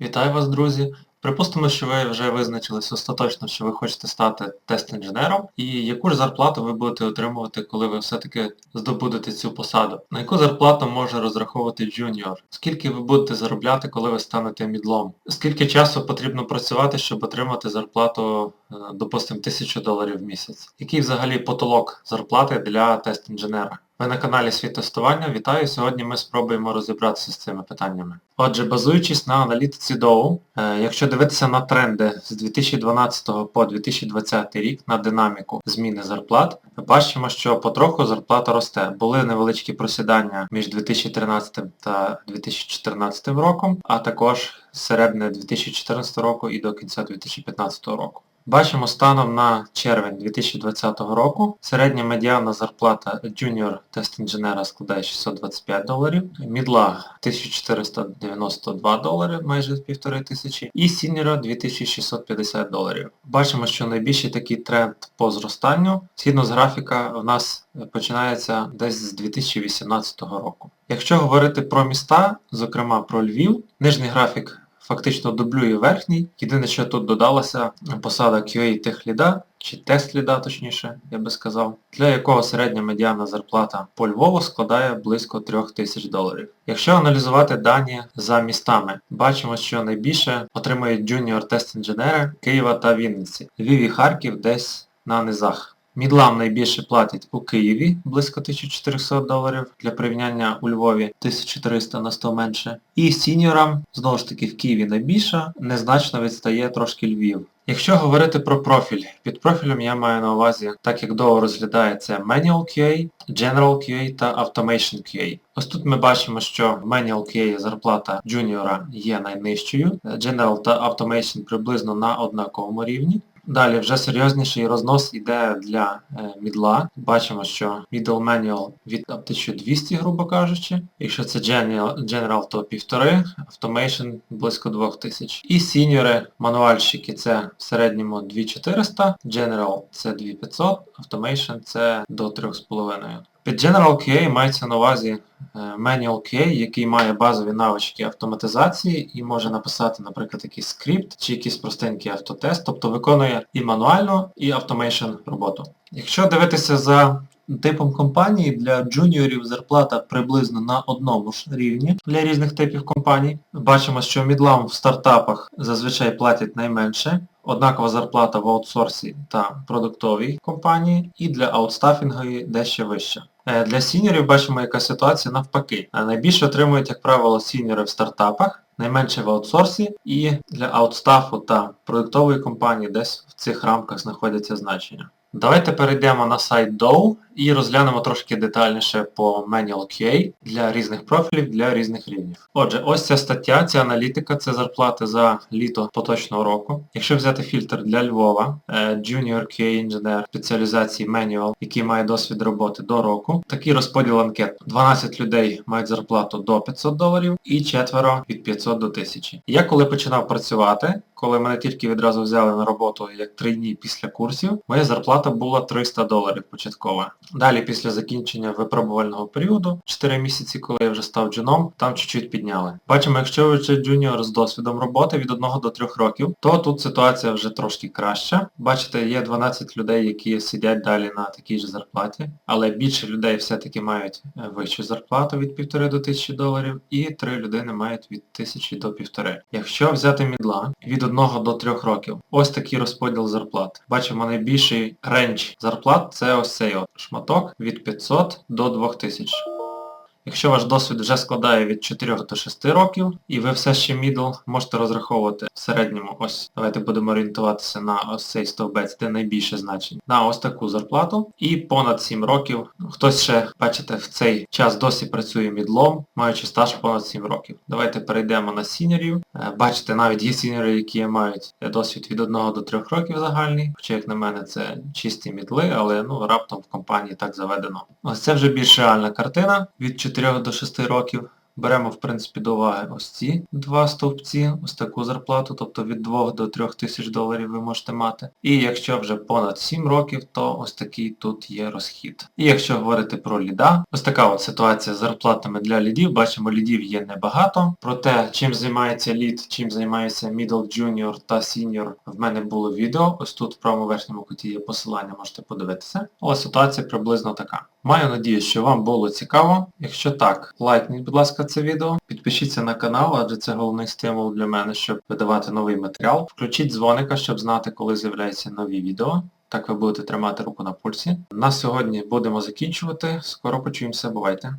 Вітаю вас, друзі! Припустимо, що ви вже визначились остаточно, що ви хочете стати тест-інженером, і яку ж зарплату ви будете отримувати, коли ви все-таки здобудете цю посаду. На яку зарплату може розраховувати джуніор? Скільки ви будете заробляти, коли ви станете мідлом? Скільки часу потрібно працювати, щоб отримати зарплату, е, допустимо, 1000 доларів в місяць? Який взагалі потолок зарплати для тест-інженера? Ви на каналі Світ тестування. Вітаю! Сьогодні ми спробуємо розібратися з цими питаннями. Отже, базуючись на аналітиці Dow, е, якщо дивитися на тренди з 2012 по 2020 рік на динаміку зміни зарплат, бачимо, що потроху зарплата росте. Були невеличкі просідання між 2013 та 2014 роком, а також середини 2014 року і до кінця 2015 року. Бачимо станом на червень 2020 року середня медіана зарплата junior тест інженера складає 625 доларів, мідла 1492 долари, майже півтори тисячі, і сіньора 2650 доларів. Бачимо, що найбільший такий тренд по зростанню, згідно з графіка, в нас починається десь з 2018 року. Якщо говорити про міста, зокрема про Львів, нижній графік фактично дублює верхній. Єдине, що тут додалася посада QA техліда, чи тест-ліда точніше, я би сказав, для якого середня медіана зарплата по Львову складає близько 3000 доларів. Якщо аналізувати дані за містами, бачимо, що найбільше отримують джуніор тест-інженери Києва та Вінниці. Львів і Харків десь на низах. Мідлам найбільше платять у Києві, близько 1400 доларів, для порівняння у Львові 1300 на 100 менше. І сіньорам, знову ж таки, в Києві найбільша, незначно відстає трошки Львів. Якщо говорити про профіль, під профілем я маю на увазі, так як довго розглядається Manual QA, General QA та Automation QA. Ось тут ми бачимо, що Manual QA зарплата джуніора є найнижчою, General та Automation приблизно на однаковому рівні. Далі вже серйозніший рознос іде для е, мідла. Бачимо, що middle manual від 1200, грубо кажучи. Якщо це general, то 1,5, automation близько 2000. І сіньори, мануальщики це в середньому 2400, general це 2500, automation це до 3,5. Під General QA мається на увазі е, Manual QA, який має базові навички автоматизації і може написати, наприклад, якийсь скрипт чи якийсь простенький автотест, тобто виконує і мануальну, і автомейшн роботу. Якщо дивитися за типом компанії, для джуніорів зарплата приблизно на одному ж рівні для різних типів компаній. Бачимо, що мідлам в стартапах зазвичай платять найменше, однакова зарплата в аутсорсі та продуктовій компанії, і для аутстафінгової дещо вища. Е, Для сіньорів бачимо, яка ситуація навпаки. Е, Найбільше отримують, як правило, сіньори в стартапах, найменше в аутсорсі і для аутстафу та продуктової компанії десь в цих рамках знаходяться значення. Давайте перейдемо на сайт Dow і розглянемо трошки детальніше по Manual QA для різних профілів, для різних рівнів. Отже, ось ця стаття, ця аналітика, це зарплати за літо поточного року. Якщо взяти фільтр для Львова, е, Junior QA Engineer спеціалізації Manual, який має досвід роботи до року, такий розподіл анкет. 12 людей мають зарплату до 500 доларів і четверо від 500 до 1000. Я коли починав працювати, коли мене тільки відразу взяли на роботу як 3 дні після курсів, моя зарплата була 300 доларів початкова. Далі після закінчення випробувального періоду, 4 місяці, коли я вже став джуном, там чуть-чуть підняли. Бачимо, якщо ви вже джуніор з досвідом роботи від 1 до 3 років, то тут ситуація вже трошки краща. Бачите, є 12 людей, які сидять далі на такій ж зарплаті, але більше людей все-таки мають е, вищу зарплату від 1,5 до 1000 доларів, і 3 людини мають від 1000 до 1,5. Якщо взяти мідла від 1 до 3 років, ось такий розподіл зарплат. Бачимо найбільший рендж зарплат це ось цей от шматок від 500 до 2000. Якщо ваш досвід вже складає від 4 до 6 років і ви все ще мідл, можете розраховувати в середньому, ось давайте будемо орієнтуватися на ось цей стовбець, де найбільше значень, на ось таку зарплату. І понад 7 років, хтось ще, бачите, в цей час досі працює мідлом, маючи стаж понад 7 років. Давайте перейдемо на сіньорів. Е, Бачите, навіть є сіньори, які мають досвід від 1 до 3 років загальний, хоча як на мене це чисті мідли, але ну раптом в компанії так заведено. Ось це вже більш реальна картина від 4 до 6 років. Беремо, в принципі, до уваги ось ці два стовпці, ось таку зарплату, тобто від 2 до 3 тисяч доларів ви можете мати. І якщо вже понад 7 років, то ось такий тут є розхід. І якщо говорити про ліда, ось така от ситуація з зарплатами для лідів. Бачимо, лідів є небагато. Проте, чим займається лід, чим займається middle, junior та senior, в мене було відео. Ось тут в правому верхньому куті є посилання, можете подивитися. Але ситуація приблизно така. Маю надію, що вам було цікаво. Якщо так, лайкніть, будь ласка, це відео. Підпишіться на канал, адже це головний стимул для мене, щоб видавати новий матеріал. Включіть дзвоника, щоб знати, коли з'являються нові відео. Так ви будете тримати руку на пульсі. На сьогодні будемо закінчувати. Скоро почуємося, бувайте.